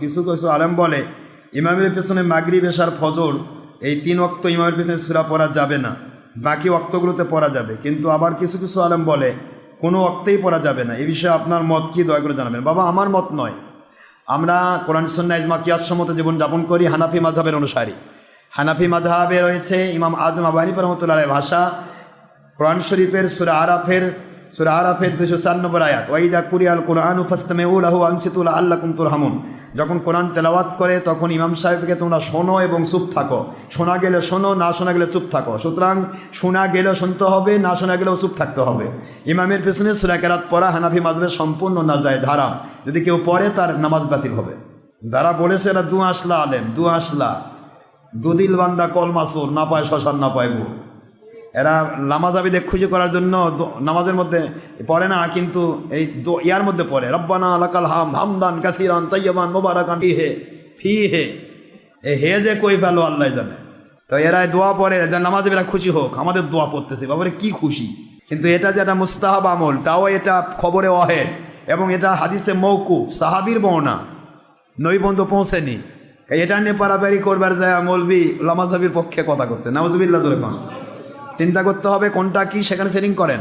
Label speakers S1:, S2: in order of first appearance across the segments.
S1: কিছু কিছু আলেম বলে, ইমামের পেছনে মাগরি বেশার ফজর, এই তিন অক্ত ইমামের পেছনে সুরা পড়া যাবে না। বাকি অক্তগুলোতে পড়া যাবে। কিন্তু আবার কিছু কিছু আলেম বলে, কোনো অক্তেই পড়া যাবে না। এই বিষয়ে আপনার মত কি? দয়া করে জানাবেন। বাবা, আমার মত নয়। আমরা কোরআন সন্না ইজমা কিয়াসমত জীবন যাপন করি হানাফি মাঝহাবের অনুসারী। হানাফি মাঝহাবে রয়েছে ইমাম আজম আবু হানিফা রহমতুল্লাহ ভাষা। কোরআন শরীফের সুরা আরাফের সুরা আরাফের দুশো চার নম্বর আয়াত। ওয়াইদা কুরিয়াল কোরআন উফাস্তমে উলাহু আনসিতুল আল্লাহ কুমতুর হামুন যখন কোরআন তেলাওয়াত করে, তখন ইমাম সাহেবকে তোমরা শোনো এবং চুপ থাকো। শোনা গেলে শোনো, না শোনা গেলে চুপ থাকো। সুতরাং শোনা গেলেও শুনতে হবে, না শোনা গেলেও চুপ থাকতে হবে। ইমামের পেছনে সুরা কেরাত পড়া হানাফি মাজবে সম্পূর্ণ না যায় হারাম। যদি কেউ পড়ে, তার নামাজ বাতিল হবে। যারা বলেছে এরা দু আসলা আলেম, দু আসলা। দুদিল বান্দা কল মাসুর না পায় শ্মশান, না পায় গো এরা নামাজাবিদের খুঁজে করার জন্য নামাজের মধ্যে পড়ে না, কিন্তু এই ইয়ার মধ্যে পড়ে, রব্বানা আলাকাল হাম হামদান কাসিরান তৈয়বান মোবারকান। ফি হে ফি হে এ হে যে কই পেল আল্লাহ জানে। তো এরা দোয়া পড়ে যে নামাজেরা খুশি হোক, আমাদের দোয়া পড়তেছে, বাবারে কি খুশি। কিন্তু এটা যে একটা মুস্তাহাব আমল, তাও এটা খবরে অহেদ, এবং এটা হাদিসে মৌকু সাহাবির বর্ণা নৈবন্ধ পৌঁছেনি। এটা নিয়ে পারাপারি করবার যায় মৌলবি লামাজাবির পক্ষে কথা করতে। নামাজবিল্লা জোরে চিন্তা করতে হবে কোনটা কি, সেখানে সেটিং করেন।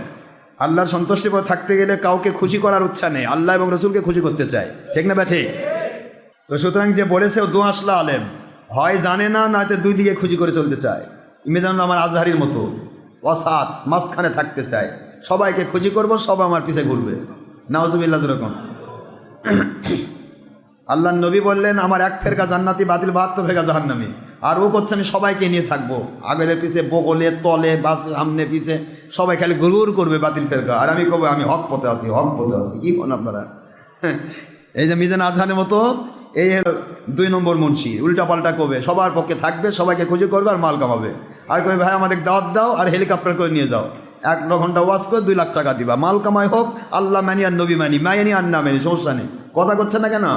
S1: আল্লাহর সন্তুষ্টি পর থাকতে গেলে কাউকে খুশি করার উচ্ছা নেই। আল্লাহ এবং রসুলকে খুশি করতে চায়। ঠিক না বা তো সুতরাং যে বলেছে, ও দু আসলা আলেম। হয় জানে না না নয়তো দুই দিকে খুশি করে চলতে চায়। ইমেজান আমার আজহারির মতো অসাত মাঝখানে থাকতে চায়। সবাইকে খুশি করব, সব আমার পিছে ঘুরবে। নাওজুবিল্লাহ যেরকম। আল্লাহ নবী বললেন, আমার এক ফেরকা জান্নাতি, বাতিল বাহাত্তর ফেরকা জাহান্নামি। আর ও করছে, আমি সবাইকে নিয়ে থাকব। আগের পিছে বগলে, তলে, বাস, সামনে, পিছে সবাই খালি গুরুর করবে বাতিল ফেরকা। আর আমি কবে, আমি হক পথে আছি, হক পথে আছি। কি কোন আপনারা? এই যে মিজান আজহানের মতো, এই দুই নম্বর মুন্সি। উল্টা পাল্টা করবে সবার পক্ষে থাকবে, সবাইকে খুঁজে করবে আর মাল কামাবে। আর কবে, ভাই, আমাদের দাওয়াত দাও আর হেলিকপ্টার করে নিয়ে যাও। এক ঘণ্টা ওয়াশ করে দুই লাখ টাকা দিবা। মাল কামাই হোক, আল্লাহ মানি আর নবী মানি। মায়ানি আর না মানি সমস্যা নেই। কথা করছে না কেন?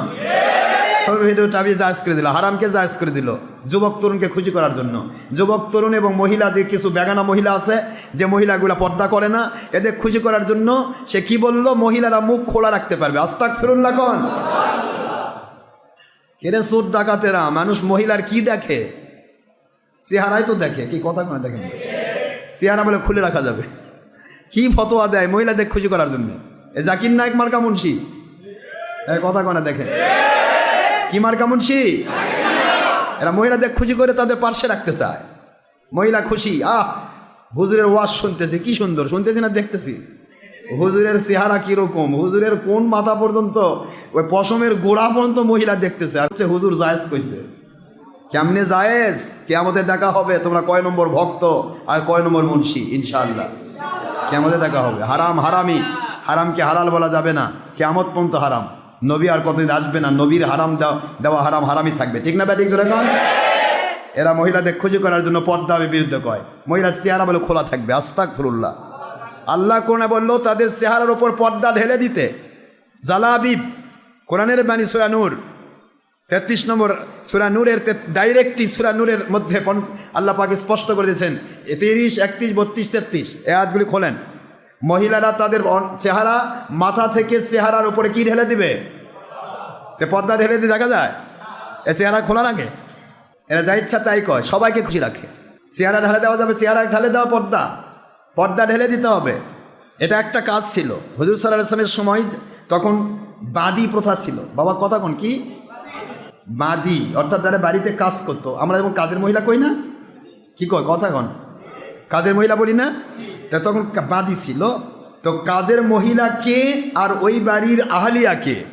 S1: সব ভিডিওটা আমি জায়জ করে দিল, হারামকে জায়জ করে দিল, যুবক তরুণকে খুশি করার জন্য। যুবক তরুণ এবং মহিলা, যে কিছু বেগানা মহিলা আছে, যে মহিলাগুলো পর্দা করে না, এদের খুশি করার জন্য সে কি বলল? মহিলারা মুখ খোলা রাখতে পারবে। আস্তাক ফিরুল্লাহ কন কেরে সুর ডাকাতেরা? মানুষ মহিলার কি দেখে? চেহারাই তো দেখে, কি কথা কোনো দেখেন চেহারা বলে খুলে রাখা যাবে। কি ফতোয়া দেয় মহিলাদের খুশি করার জন্য? এ জাকির নায়ক মার্কা মুন্সি। কথা কোনা দেখে। কি মার্কা মুন্সি? এরা মহিলাদের খুশি করে তাদের পার্শ্বে রাখতে চায়। মহিলা খুশি, আহ, হুজুরের ওয়াজ শুনতেছি, কি সুন্দর, শুনতেছি না দেখতেছি? হুজুরের চেহারা কীরকম, হুজুরের কোন মাথা পর্যন্ত, ওই পশমের গোড়া পর্যন্ত মহিলা দেখতেছে? আর হুজুর জায়েজ কইছে। কেমনে জায়েজ? কেমতে দেখা হবে, তোমরা কয় নম্বর ভক্ত আর কয় নম্বর মুন্সি, ইনশাআল্লাহ। কেমতে দেখা হবে। হারাম হারামি, হারামকে হালাল বলা যাবে না। কেমত পর্যন্ত হারাম। নবী আর কতদিন আসবে না? নবীর হারাম দেওয়া হারাম হারামই থাকবে। ঠিক না ব্যাটিক যেরকম এরা মহিলাদের খুঁজি করার জন্য পর্দা বিরুদ্ধে কয়। মহিলার চেহারা বলে খোলা থাকবে আস্তাক ফুরুল্লাহ আল্লাহ কোরআনে বলল, তাদের চেহারার ওপর পর্দা ঢেলে দিতে। জালাবিব, কোরআনের বাণী সুরা নূর। তেত্রিশ নম্বর সুরা নূরের ডাইরেক্টলি সুরা নূরের মধ্যে আল্লাহ পাকে স্পষ্ট করে দিয়েছেন তিরিশ, একত্রিশ, বত্রিশ, তেত্রিশ। এ হাতগুলি খোলেন। মহিলারা তাদের চেহারা মাথা থেকে চেহারার উপরে কি ঢেলে দিবে? পর্দা ঢেলে দিয়ে দেখা যায়? এ চেহারা খোলা রাখে? এরা যা ইচ্ছা তাই কয় সবাইকে খুশি রাখে। চেহারা ঢালে দেওয়া যাবে, চেহারা ঢালে দেওয়া পর্দা। পর্দা ঢেলে দিতে হবে। এটা একটা কাজ ছিল। হুজুর সাল্লাহ আসলামের সময় তখন বাদি প্রথা ছিল। বাবা কথা কোন কি? বাদি। অর্থাৎ যারা বাড়িতে কাজ করতো, আমরা যেমন কাজের মহিলা কই না? কি কয়? কথা কন? কাজের মহিলা বলি না? তা তখন বাদি ছিল। তো কাজের মহিলা কে আর ওই বাড়ির আহালিয়া কে?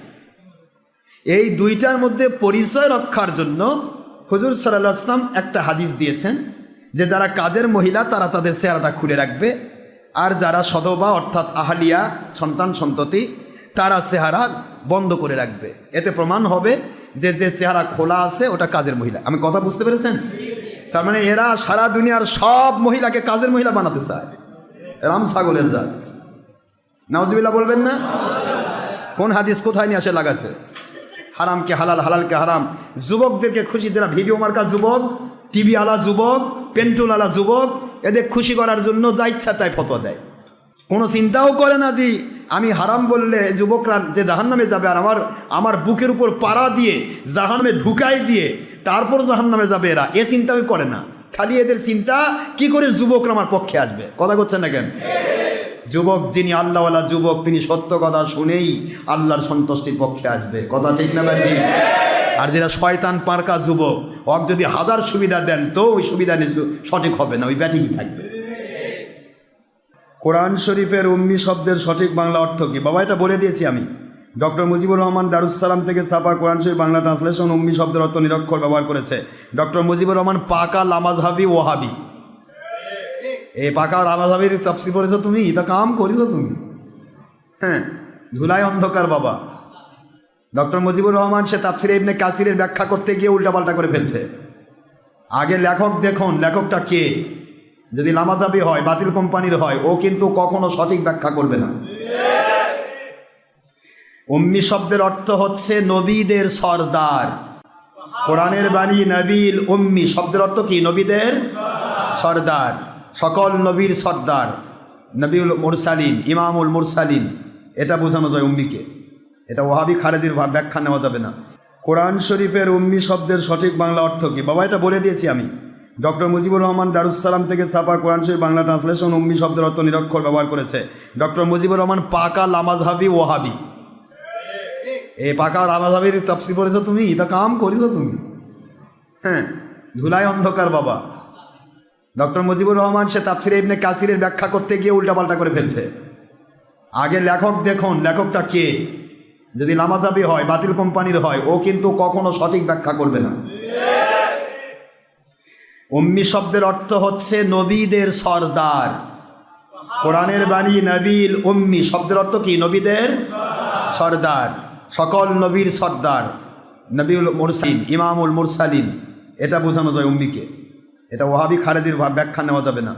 S1: এই দুইটার মধ্যে পরিচয় রক্ষার জন্য হজুর সাল্লাহ আসলাম একটা হাদিস দিয়েছেন যে যারা কাজের মহিলা, তারা তাদের চেহারাটা খুলে রাখবে। আর যারা সদবা, অর্থাৎ আহালিয়া, সন্তান সন্ততি, তারা চেহারা বন্ধ করে রাখবে। এতে প্রমাণ হবে যে যে চেহারা খোলা আছে, ওটা কাজের মহিলা। আমি কথা বুঝতে পেরেছেন? তার মানে এরা সারা দুনিয়ার সব মহিলাকে কাজের মহিলা বানাতে চায়। রাম ছাগলের জাত। নাওজবিল্লা বলবেন না? কোন হাদিস কোথায় নিয়ে আসে লাগাছে? হারামকে হালাল, হালালকে হারাম। যুবকদেরকে খুশি যারা ভিডিও মার্কা যুবক, টিভি আলা যুবক, পেন্টুল আলা যুবক, এদের খুশি করার জন্য যা ইচ্ছা তাই ফটো দেয়। কোনো চিন্তাও করে না যে আমি হারাম বললে যুবকরা যে জাহান্নামে যাবে আর আমার আমার বুকের উপর পাড়া দিয়ে জাহান্নামে ঢুকাই দিয়ে তারপর জাহান্নামে যাবে এরা। এ চিন্তা করে না। খালি এদের চিন্তা, কি করে যুবকরা আমার পক্ষে আসবে? কথা করছেন না কেন? যুবক যিনি আল্লাহওয়ালা যুবক, তিনি সত্য কথা শুনেই আল্লাহর সন্তুষ্টির পক্ষে আসবে। কথা ঠিক না বা ঠিক? আর যেটা শয়তান পার্কা যুবক, ওক যদি হাজার সুবিধা দেন, তো ওই সুবিধা নিয়ে সঠিক হবে না, ওই ব্যাটিংই থাকবে? কোরআন শরীফের উম্মি শব্দের সঠিক বাংলা অর্থ কি? বাবা, এটা বলে দিয়েছি আমি। ডক্টর মুজিবুর রহমান দারুসালাম থেকে ছাপা কোরআন শরীফ বাংলা ট্রান্সলেশন উম্মি শব্দের অর্থ নিরক্ষর ব্যবহার করেছে। ডক্টর মুজিবুর রহমান পাকা লামাজহাবি ওহাবি এই পাকা লামাজহাবির তফসি পড়েছো তুমি? তা কাম করেছ তুমি? হ্যাঁ ধুলাই অন্ধকার বাবা। ডক্টর মুজিবুর রহমান সে তাফসিরে ইবনে কাসিরের ব্যাখ্যা করতে গিয়ে উল্টাপাল্টা করে ফেলছে। আগে লেখক দেখুন লেখকটা কে? যদি লামাজাবি হয় বাতিল কোম্পানির হয় ও কিন্তু কখনো সঠিক ব্যাখ্যা করবে না। উম্মি শব্দের অর্থ হচ্ছে নবীদের সর্দার। কোরআনের বাণী নবীল উম্মি, শব্দের অর্থ কি? নবীদের সর্দার। সকল নবীর সর্দার। নবীউল মুরসালিন, ইমামুল মুরসালিন। এটা বোঝানো যায় উম্মিকে। এটা ওহাবি খারেজির ব্যাখ্যা নেওয়া যাবে না। কোরআন শরীফের উম্মি শব্দের সঠিক বাংলা অর্থ কি? বাবা, এটা বলে দিয়েছি আমি। ডক্টর মুজিবুর রহমান দারুসালাম থেকে ছাপা কোরআন শরীফ বাংলা ট্রান্সলেশন উম্মি শব্দের অর্থ নিরক্ষর ব্যবহার করেছে। ডক্টর মুজিবুর রহমান পাকা লামাজহাবি ওহাবি এ পাকা লামাজহাবির তফসি পড়েছো তুমি? তা কাম করেছ তুমি। হ্যাঁ ধুলাই অন্ধকার বাবা। ডক্টর মুজিবুর রহমান সে তাফসিরে ইবনে কাসিরের ব্যাখ্যা করতে গিয়ে উল্টাপাল্টা করে ফেলছে। আগে লেখক দেখুন, লেখকটা কে? যদি লামাজাবি হয়, বাতিল কোম্পানির হয়, ও কিন্তু কখনো সঠিক ব্যাখ্যা করবে না। উম্মি শব্দের অর্থ হচ্ছে নবীদের সর্দার। কোরআনের বাণী নবীল উম্মি। শব্দের অর্থ কি? নবীদের সর্দার। সকল নবীর সর্দার, নবীউল মুরসালিন, ইমামুল মুরসালিন। এটা বোঝানো যায় উম্মিকে। এটা ওহাবি খারেজির ব্যাখ্যা নেওয়া যাবে না।